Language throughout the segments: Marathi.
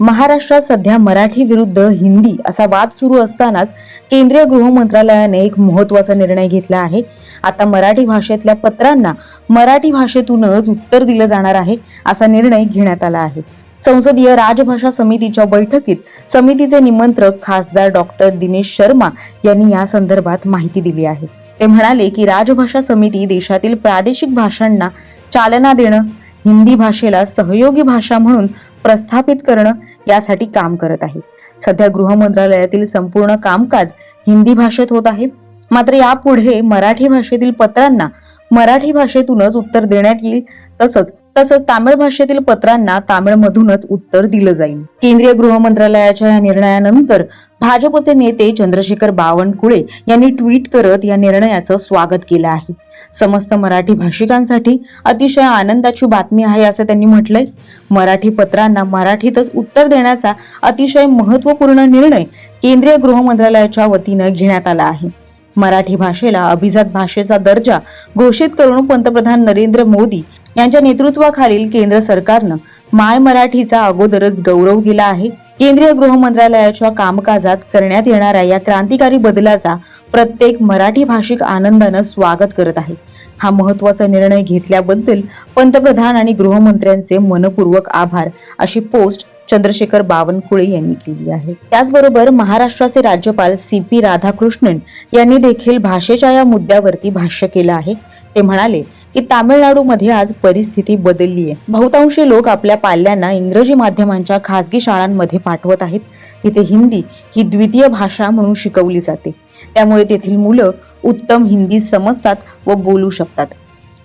महाराष्ट्रात सध्या मराठी विरुद्ध हिंदी असा वाद सुरू असतानाच केंद्रीय गृह मंत्रालयाने एक महत्त्वाचा निर्णय घेतला आहे. आता मराठी भाषेतल्या पत्रांना मराठी भाषेतूनच उत्तर दिलं जाणार आहे असा निर्णय घेण्यात आला आहे. संसदीय राजभाषा समितीच्या बैठकीत समितीचे निमंत्रक खासदार डॉक्टर दिनेश शर्मा यांनी या संदर्भात माहिती दिली आहे. ते म्हणाले की राजभाषा समिती देशातील प्रादेशिक भाषांना चालना देणं हिंदी भाषेला सहयोगी भाषा म्हणून प्रस्थापित करणं यासाठी काम करत आहे. सध्या गृह मंत्रालयातील संपूर्ण कामकाज हिंदी भाषेत होत आहे. मात्र यापुढे मराठी भाषेतील पत्रांना मराठी भाषेतूनच उत्तर देण्यात येईल तसंच तसंच तामिळ भाषेतील पत्रांना तामिळमधूनच उत्तर दिलं जाईल. केंद्रीय गृह मंत्रालयाच्या या निर्णयानंतर भाजपचे नेते चंद्रशेखर बावनकुळे यांनी ट्विट करत या निर्णयाचं स्वागत केलं आहे. समस्त मराठी भाषिकांसाठी अतिशय आनंदाची बातमी आहे असं त्यांनी म्हटलंय. मराठी पत्रांना मराठीतच उत्तर देण्याचा अतिशय महत्त्वपूर्ण निर्णय केंद्रीय गृह मंत्रालयाच्या वतीनं घेण्यात आला आहे. मराठी भाषेला अभिजात भाषेचा दर्जा घोषित करून पंतप्रधान नरेंद्र मोदी यांच्या नेतृत्वाखालील केंद्र सरकारनं माय मराठीचा अगोदरच गौरव केला आहे. केंद्रीय गृह मंत्रालयाच्या कामकाजात करण्यात येणाऱ्या या क्रांतिकारी बदलाचा प्रत्येक मराठी भाषिक आनंदानं स्वागत करत आहे. हा महत्त्वाचा निर्णय घेतल्याबद्दल पंतप्रधान आणि गृहमंत्र्यांचे मनपूर्वक आभार अशी पोस्ट चंद्रशेखर बावनकुळे यांनी केली आहे. त्याचबरोबर महाराष्ट्राचे राज्यपाल सी पी राधाकृष्णन यांनी देखील भाषेच्या या मुद्द्यावरती भाष्य केलं आहे. ते म्हणाले की तामिळनाडूमध्ये आज परिस्थिती बदलली आहे. बहुतांशी लोक आपल्या पाल्यांना इंग्रजी माध्यमांच्या खासगी शाळांमध्ये पाठवत आहेत. तिथे हिंदी ही द्वितीय भाषा म्हणून शिकवली जाते. त्यामुळे तेथील मुलं उत्तम हिंदी समजतात व बोलू शकतात.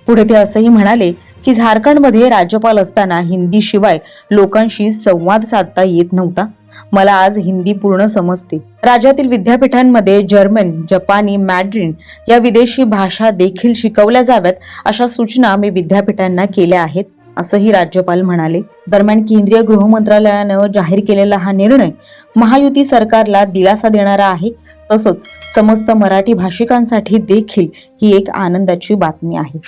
पुढे ते असंही म्हणाले की झारखंडमध्ये राज्यपाल असताना हिंदीशिवाय लोकांशी संवाद साधता येत नव्हता. मला आज हिंदी पूर्ण समजते. राज्यातील विद्यापीठांमध्ये जर्मन जपानी मॅड्रिन या विदेशी भाषा देखील शिकवल्या जाव्यात अशा सूचना मी विद्यापीठांना केल्या आहेत असंही राज्यपाल म्हणाले. दरम्यान केंद्रीय गृहमंत्रालयानं जाहीर केलेला हा निर्णय महायुती सरकारला दिलासा देणारा आहे तसंच समस्त मराठी भाषिकांसाठी देखील ही एक आनंदाची बातमी आहे.